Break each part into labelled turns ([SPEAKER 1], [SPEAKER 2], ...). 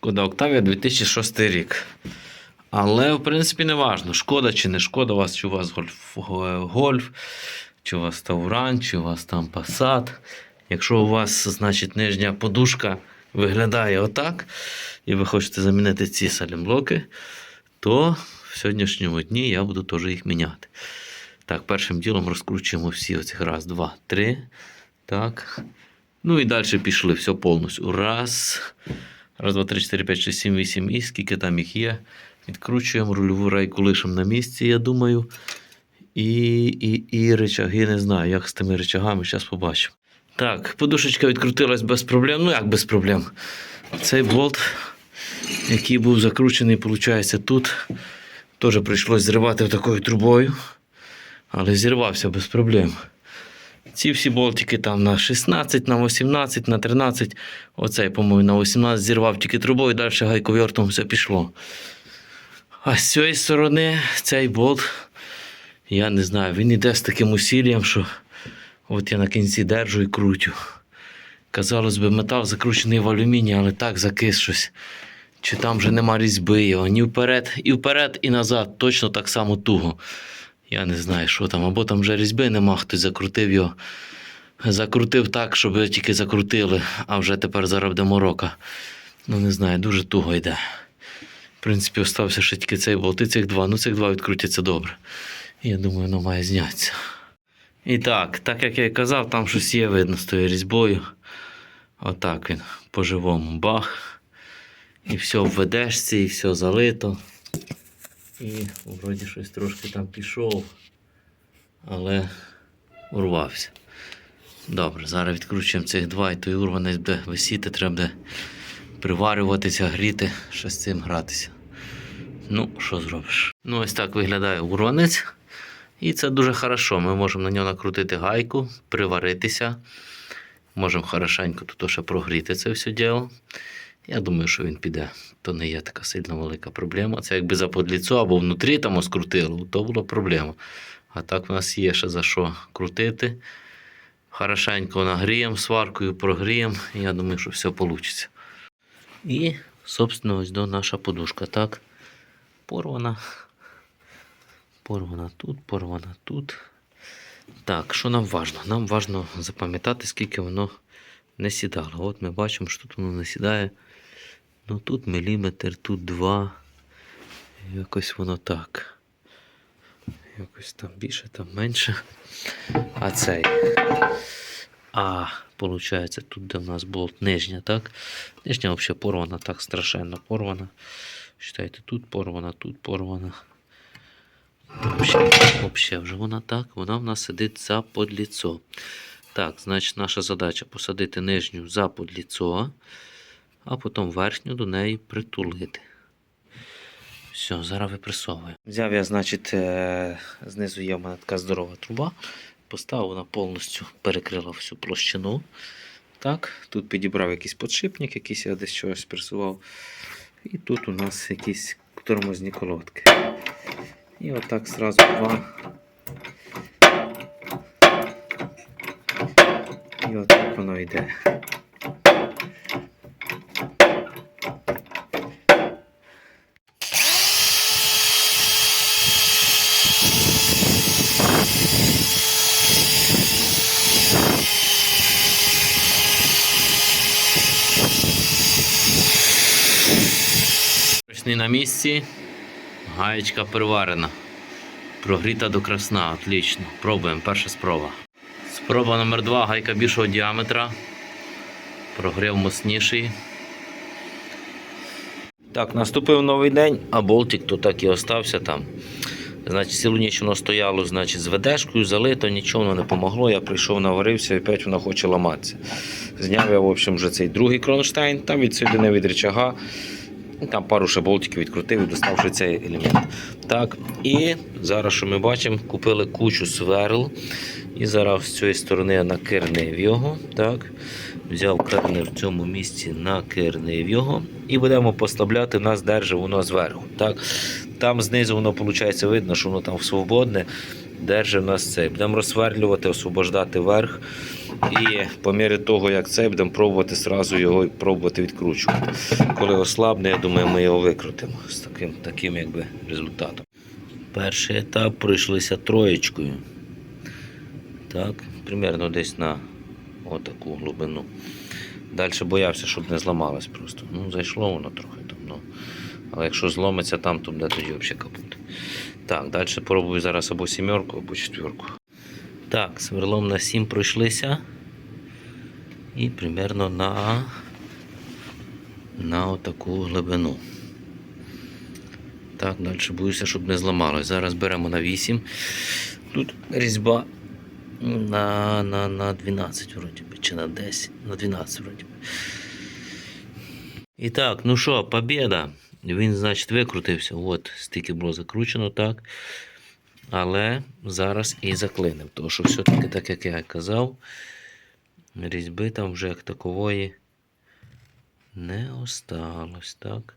[SPEAKER 1] Шкода Октавія 2006 рік. Але, в принципі, не важно, шкода чи не шкода у вас, чи у вас гольф, е, гольф, чи у вас Тауран, чи у вас там Passat. Якщо у вас, значить, нижня подушка виглядає отак, і ви хочете замінити ці салімблоки, то в сьогоднішньому дні я буду теж їх міняти. Так, першим ділом розкручуємо всі оцих раз, два, три. Так. Ну і далі пішли все повністю. Раз. Раз, два, три, чотири, п'ять, шість, сім, вісім і скільки там їх є. Відкручуємо рульову рейку лишимо на місці, я думаю. І, і, і речаги не знаю, як з тими речагами, зараз побачимо. Так, подушечка відкрутилась без проблем. Ну як без проблем? Цей болт, який був закручений, виходить, тут. Теж прийшлось зривати такою трубою. Але зірвався без проблем. Ці всі болтики там на 16, на 18, на 13. Оцей, по-моєму, на 18 зірвав тільки трубою, далі гайковертом все пішло. А з цієї сторони цей болт, я не знаю, він іде з таким усіллям, що от я на кінці держу і крутю. Казалось би, метал закручений в алюміній, але так закис щось. Чи там вже нема різьби його, ні вперед, і вперед, і назад, точно так само туго. Я не знаю, що там. Або там вже різьби нема, хтось закрутив його. Закрутив так, щоб тільки закрутили, а вже тепер зараз буде морока. Ну, не знаю, дуже туго йде. В принципі, остався ще тільки цей болт і цих два. Ну, цих два відкрутяться добре. Я думаю, воно має знятися. І так, так як я і казав, там щось є видно з тою різьбою. Отак він по-живому бах. І все в ведешці, і все залито. І вроді щось трошки там пішов, але урвався. Добре, зараз відкручуємо цих два, і той урванець буде висіти, треба буде приварюватися, гріти, ще з цим гратися. Ну, що зробиш? Ну, ось так виглядає урванець. І це дуже хорошо. Ми можемо на нього накрутити гайку, приваритися. Можемо хорошенько тут ще прогріти це все діло. Я думаю, що він піде. То не є така сильно велика проблема. Це якби за подліцо або внутрі там скрутило, то була проблема. А так в нас є ще за що крутити. Хорошенько нагріємо сваркою, прогріємо. і Я думаю, що все вийде. І, собственно, ось до наша подушка. Так, порвана. Порвана тут, порвана тут. Так, що нам важливо? Нам важливо запам'ятати, скільки воно не сідало. От ми бачимо, що тут воно не сідає. Ну тут міліметр, тут два. Якось воно так. Якось там більше, там менше. А цей. А, виходить, тут де в нас болт нижня, так? Нижня взагалі порвана, так страшенно порвана. Считайте, тут порвана, тут порвана. Взагалі вже вона так, вона в нас сидить за подліцо. Так, значить, наша задача посадити нижню за подліцо, а потім верхню до неї притулити. Все, зараз випресовую. Взяв я, значить, е, знизу є в мене така здорова труба. Поставив вона повністю перекрила всю площину. Так, тут підібрав якийсь подшипник, якийсь я десь щось присував. І тут у нас якісь тормозні колодки. І отак зразу два. І отак воно йде. Ручний на місці. Гаєчка приварена. Прогріта до красна, отлично. Пробуємо, перша спроба. Спроба номер два, гайка більшого діаметра. Прогрів мощніший. Так, наступив новий день, а болтик то так і остався там. Значить, цілу ніч воно стояло значить, з ведешкою, залито, нічого воно не помогло. Я прийшов, наварився і опять воно хоче ламатися. Зняв я, в общем, вже цей другий кронштейн, там відсоєдинив від рычага. Ну, Там пару ще болтиків відкрутив і достав ще цей елемент. Так, і зараз, що ми бачимо, купили кучу сверл. І зараз з цієї сторони я накернив його. Так. Взяв кернер в цьому місці, накернив його. І будемо поставляти, нас держи воно зверху. Так. Там знизу воно виходить видно, що воно там свободне. держить в нас цей. Будемо розсверлювати, освобождати верх. І по мірі того, як цей, будемо пробувати сразу його пробувати відкручувати. Коли ослабне, я думаю, ми його викрутимо з таким, таким якби, результатом. Перший етап пройшлися троєчкою. Так, примерно десь на отаку глибину. Далі боявся, щоб не зламалось просто. Ну, зайшло воно трохи там. Ну. Але якщо зломиться там, то буде тоді взагалі капут. Так, далі пробую зараз або сімерку, або четверку. Так, сверлом на 7 пройшлися. І примерно на, на отаку глибину. Так, далі боюся, щоб не зламалось. Зараз беремо на 8. Тут різьба на, на, на 12 вроді би, чи на 10, на 12 вроді би. І так, ну що, побіда. Він, значить, викрутився. От, стільки було закручено, так. Але зараз і заклинив. Тому що все-таки, так як я казав, різьби там вже як такової не осталось, так.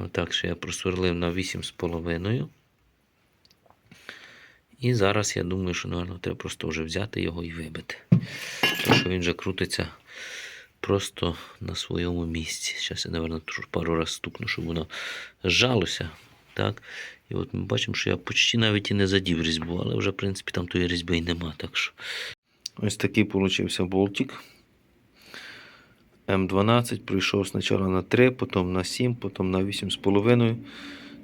[SPEAKER 1] Отак ще я просверлив на 8,5. І зараз я думаю, що напевно, треба просто вже взяти його і вибити. Тому що він вже крутиться просто на своєму місці. Зараз я, напевно, пару разів стукну, щоб воно зжалося. Так. І от ми бачимо, що я почти навіть і не задів різьбу, але вже, в принципі, там тої різьби і нема. Так що. Ось такий получився болтик. М12 прийшов спочатку на 3, потім на 7, потім на 8,5.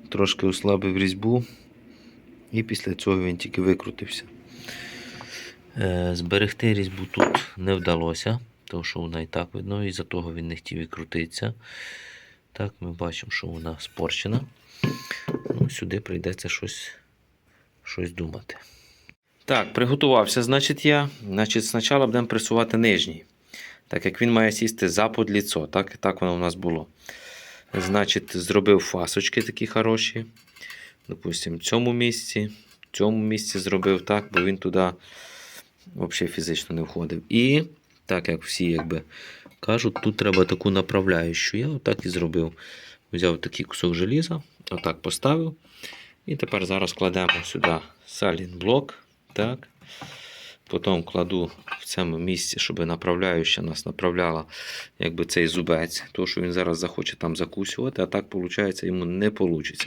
[SPEAKER 1] Трошки ослабив різьбу. І після цього він тільки викрутився. Е, Зберегти різьбу тут не вдалося, тому що вона і так видно, і за того він не хотів і крутитися. Так, ми бачимо, що вона спорчена. Ну, сюди прийдеться щось, щось думати. Так, приготувався, значить, я. Значить, спочатку будемо пресувати нижній. Так як він має сісти за подліцо, так, так воно у нас було. Значить, зробив фасочки такі хороші. Допустимо, в цьому місці, цьому місці зробив так, бо він туди взагалі фізично не входив. І, так як всі якби кажуть, тут треба таку направляючу. Я отак і зробив. Взяв такий кусок желіза, отак поставив. І тепер зараз кладемо сюди салінблок. Так. Потім кладу в цьому місці, щоб направляюча нас направляла якби цей зубець. Тому що він зараз захоче там закусювати, а так виходить, йому не вийде.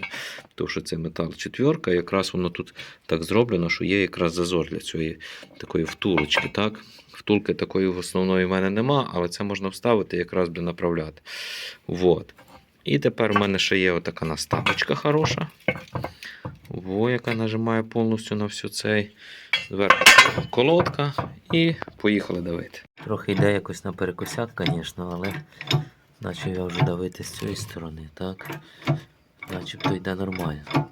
[SPEAKER 1] Тому що це метал четверка, якраз воно тут так зроблено, що є якраз зазор для цієї такої втулочки. Так? Втулки такої в основної в мене нема, але це можна вставити якраз буде направляти. Вот. І тепер в мене ще є отака наставочка хороша. Во, яка нажимає повністю на всю цей зверху колодка і поїхали давити. Трохи йде якось на перекосяк, звісно, але наче я вже давити з цієї сторони, так? Начебто йде нормально.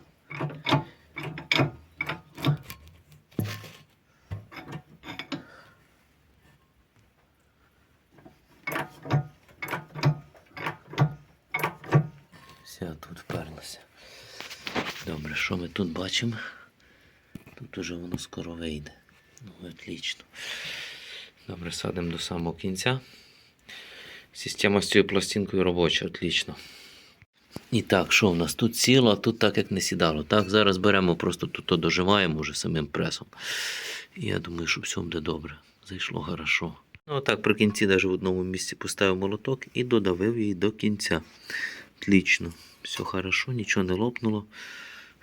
[SPEAKER 1] Все, тут вперлося. Добре, що ми тут бачимо? Тут уже воно скоро вийде. Ну, отлично. Добре, садимо до самого кінця. Система з цією пластинкою робоча, отлично. І так, що в нас тут сіло, а тут так як не сідало. Так, зараз беремо, просто тут то доживаємо вже самим пресом. І я думаю, що все буде добре. Зайшло хорошо. Ну, так, при кінці навіть в одному місці поставив молоток і додавив її до кінця. Отлично. Все хорошо, нічого не лопнуло.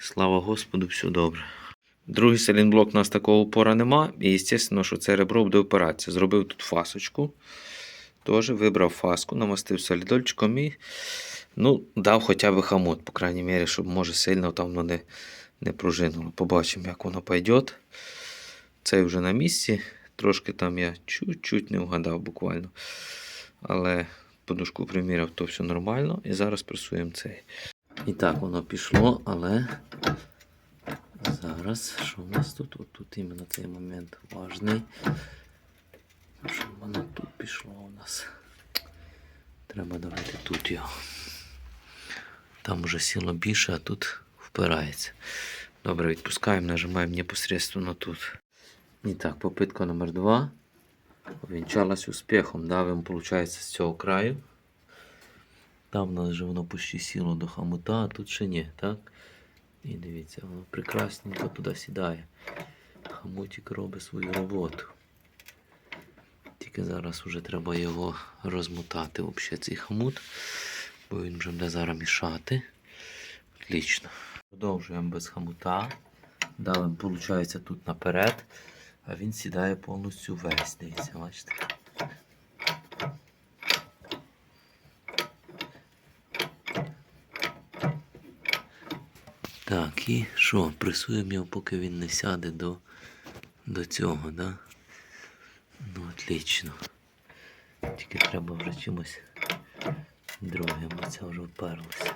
[SPEAKER 1] Слава Господу, все добре. Другий селінблок у нас такого упора нема. І, звісно, що це ребро буде опиратися. Зробив тут фасочку. Теж вибрав фаску, намастив солідольчиком і ну, дав хоча б хамут, по крайній мірі, щоб може сильно там воно не, не пружинуло. Побачимо, як воно пойде. Цей вже на місці. Трошки там я чуть-чуть не вгадав буквально. Але подушку приміряв, то все нормально. І зараз пресуємо цей. І так воно пішло, але зараз що в нас тут? От тут іменно цей момент важний. Щоб воно тут пішло у нас. Треба давати тут його. Там уже сіло більше, а тут впирається. Добре, відпускаємо, нажимаємо непосредственно тут. І так, попитка номер два. Увінчалась успіхом. Давимо, виходить, з цього краю. Там у нас вже воно почти сіло до хамута, а тут ще ні, так? І дивіться, воно прекрасненько туди сідає. Хамутик робить свою роботу. Тільки зараз вже треба його розмотати, взагалі, цей хамут, бо він вже буде зараз мішати. Отлично. Продовжуємо без хамута. Давим, виходить, тут наперед, а він сідає повністю весь. Дивіться, бачите. Так, і що? Пресуємо його, поки він не сяде до, до цього, да? Ну, отлично. Тільки треба вже чимось другим, бо це вже вперлося.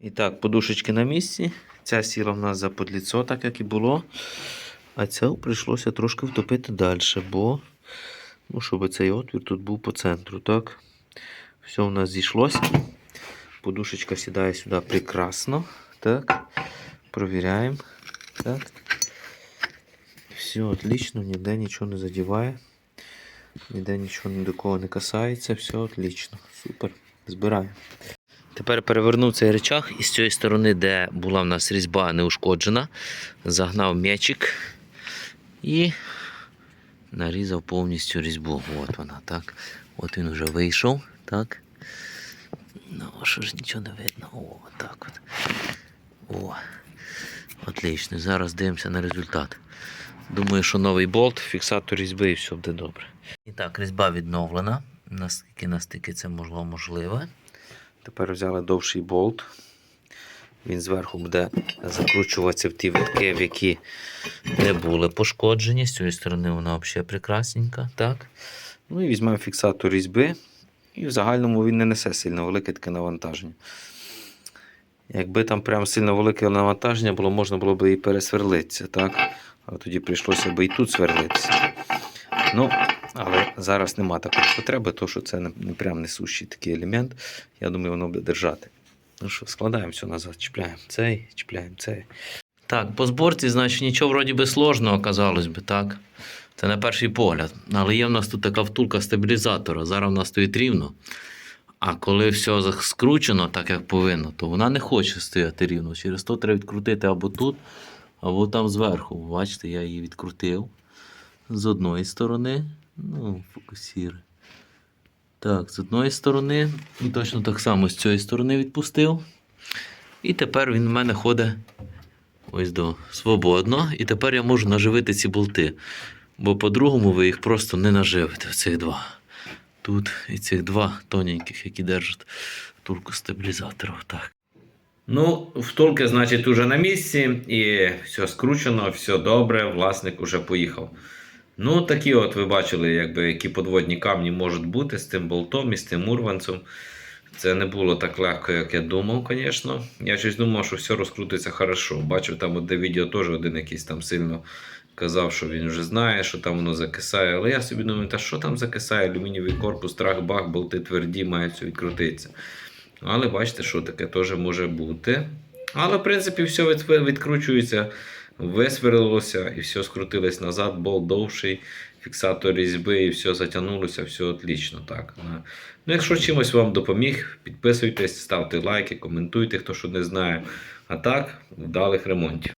[SPEAKER 1] І так, подушечки на місці. Ця сіла в нас за подліцо, так як і було. А цю прийшлося трошки втопити далі, бо ну, щоб цей отвір тут був по центру. Так? Все у нас зійшлося. Подушечка сідає сюди прекрасно. Так. Провіряємо. Так. Все отлично, ніде нічого не задіває. Ніде нічого ні до кого не касається. Все отлично. Супер. Збираємо. Тепер перевернув цей речах і з цієї сторони, де була в нас різьба неушкоджена, загнав м'ячик і нарізав повністю різьбу. От вона, так. От він вже вийшов. Так. Ну, що ж нічого не видно. О, так от. О. Отлично. Зараз дивимося на результат. Думаю, що новий болт, фіксатор різьби і все буде добре. І так, різьба відновлена. Наскільки настільки це можливо можливе. Тепер взяли довший болт. Він зверху буде закручуватися в ті витки, в які не були пошкоджені. З цієї сторони вона взагалі прекрасненька. Так? Ну і візьмемо фіксатор різьби. І в загальному він не несе сильно велике таке навантаження. Якби там прям сильно велике навантаження було, можна було б і пересверлитися, так? Але тоді прийшлося б і тут сверлитися. Ну, але зараз нема такої потреби, тому що це не прям несущий такий елемент. Я думаю, воно буде держати. Ну що, складаємо все назад, чіпляємо цей, чіпляємо цей. Так, по зборці, значить, нічого вроді би сложного, казалось би, так. Це на перший погляд. Але є в нас тут така втулка стабілізатора. Зараз в нас стоїть рівно. А коли все скручено, так як повинно, то вона не хоче стояти рівно. Через то треба відкрутити або тут, або там зверху. Бачите, я її відкрутив з одної сторони. Ну, фокусіри. Так, з одної сторони. І точно так само з цієї сторони відпустив. І тепер він в мене ходить ось до свободно. І тепер я можу наживити ці болти. Бо по-другому ви їх просто не наживите, цих два. Тут і цих два тоненьких, які держать турку стабілізатора. Так. Ну, втулки, значить, уже на місці, і все скручено, все добре, власник уже поїхав. Ну, такі от ви бачили, якби, які подводні камні можуть бути з тим болтом і з тим урванцем. Це не було так легко, як я думав, звісно. Я щось думав, що все розкрутиться хорошо. Бачив там одне відео теж один якийсь там сильно казав, що він вже знає, що там воно закисає. Але я собі думаю, та що там закисає? Алюмінієвий корпус, трах-бах, болти тверді, мають відкрутитися. Але бачите, що таке теж може бути. Але, в принципі, все відкручується, висверлилося і все скрутилось назад, болт довший, фіксатор різьби, і все затягнулося, все отлично. Так. Ну, якщо чимось вам допоміг, підписуйтесь, ставте лайки, коментуйте, хто що не знає. А так, вдалих ремонтів.